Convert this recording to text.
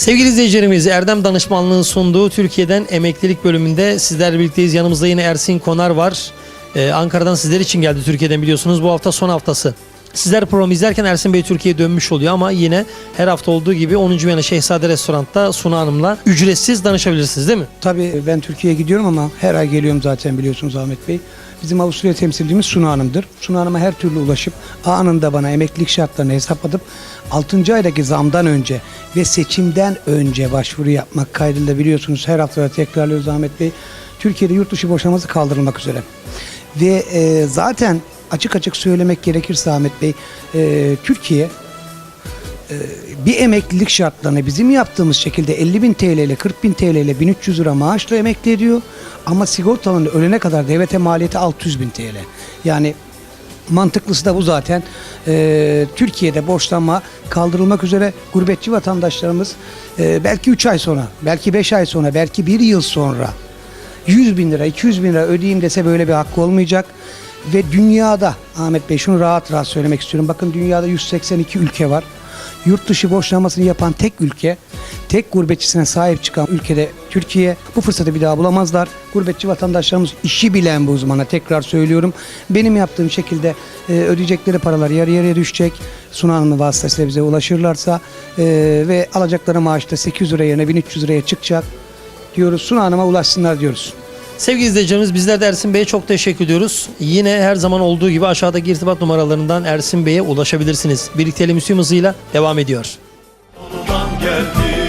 Sevgili izleyicilerimiz Erdem Danışmanlığı'nın sunduğu Türkiye'den emeklilik bölümünde sizlerle birlikteyiz. Yanımızda yine Ersin Konar var. Ee, Ankara'dan sizler için geldi Türkiye'den biliyorsunuz. Bu hafta son haftası. Sizler programı izlerken Ersin Bey Türkiye'ye dönmüş oluyor ama yine her hafta olduğu gibi 10. Viyana Şehzade Restorant'ta Suna Hanım'la ücretsiz danışabilirsiniz değil mi? Tabii ben Türkiye'ye gidiyorum ama her ay geliyorum zaten biliyorsunuz Ahmet Bey. Bizim Avusturya temsilcimiz Suna Hanım'dır. Suna Hanım'a her türlü ulaşıp anında bana emeklilik şartlarını hesaplatıp 6. aydaki zamdan önce ve seçimden önce başvuru yapmak kaydıyla biliyorsunuz her hafta tekrarlıyoruz Ahmet Bey. Türkiye'de yurt dışı boşanması kaldırılmak üzere. Ve e, zaten açık açık söylemek gerekirse Ahmet Bey, e, Türkiye bir emeklilik şartlarını bizim yaptığımız şekilde 50 bin TL ile 40 bin TL ile 1300 lira maaşla emekli ediyor. Ama sigortalının ölene kadar devlete maliyeti 600 bin TL. Yani mantıklısı da bu zaten. Ee, Türkiye'de borçlanma kaldırılmak üzere gurbetçi vatandaşlarımız e, belki 3 ay sonra, belki 5 ay sonra, belki 1 yıl sonra 100 bin lira, 200 bin lira ödeyeyim dese böyle bir hakkı olmayacak. Ve dünyada Ahmet Bey şunu rahat rahat söylemek istiyorum. Bakın dünyada 182 ülke var. Yurt dışı borçlanmasını yapan tek ülke, tek gurbetçisine sahip çıkan ülkede Türkiye. Bu fırsatı bir daha bulamazlar. Gurbetçi vatandaşlarımız işi bilen bu uzmana tekrar söylüyorum. Benim yaptığım şekilde e, ödeyecekleri paralar yarı yarıya düşecek. Suna Hanım'ın vasıtasıyla bize ulaşırlarsa e, ve alacakları maaş da 800 lira yerine 1300 liraya çıkacak diyoruz. Suna Hanım'a ulaşsınlar diyoruz. Sevgili izleyicilerimiz bizler de Ersin Bey'e çok teşekkür ediyoruz. Yine her zaman olduğu gibi aşağıdaki irtibat numaralarından Ersin Bey'e ulaşabilirsiniz. Birlikte Müziğim hızıyla devam ediyor. Geldi